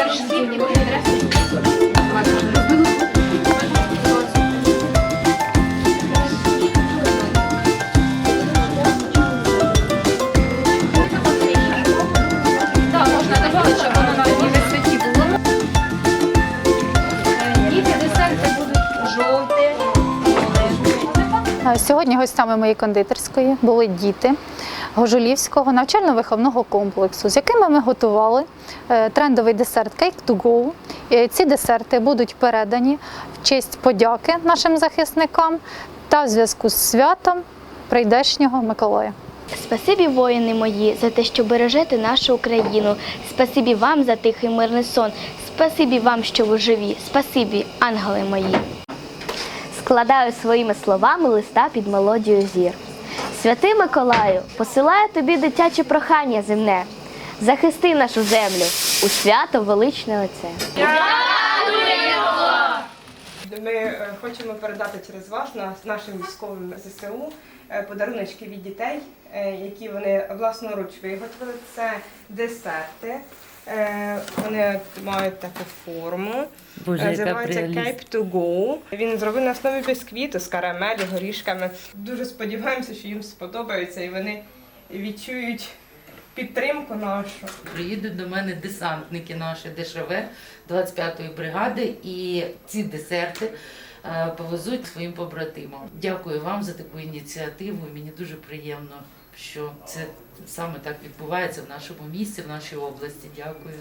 першим днів. Сьогодні гостями моєї кондитерської були діти Гожулівського навчально-виховного комплексу, з якими ми готували е, трендовий десерт Cake to Go. Е, Ці десерти будуть передані в честь подяки нашим захисникам та в зв'язку з святом прийдешнього Миколая. Спасибі, воїни мої, за те, що бережете нашу Україну. Спасибі вам за тихий мирний сон. Спасибі вам, що ви живі. Спасибі, ангели мої. Складаю своїми словами листа під мелодію зір. Святий Миколаю, посилаю тобі дитяче прохання земне. Захисти нашу землю у свято величне Отце. Ми е, хочемо передати через вас нашим військовим ЗСУ е, подаруночки від дітей, е, які вони власноруч виготовили. Це десерти. Вони мають таку форму. Боже, Називається. Cape to Go. Він зробив на основі бісквіту з карамелі, горішками. Дуже сподіваємося, що їм сподобається і вони відчують підтримку нашу. Приїдуть до мене десантники наші ДШВ 25-ї бригади і ці десерти е, повезуть своїм побратимам. Дякую вам за таку ініціативу. Мені дуже приємно, що це саме так відбувається в нашому місті, в нашій області. Дякую.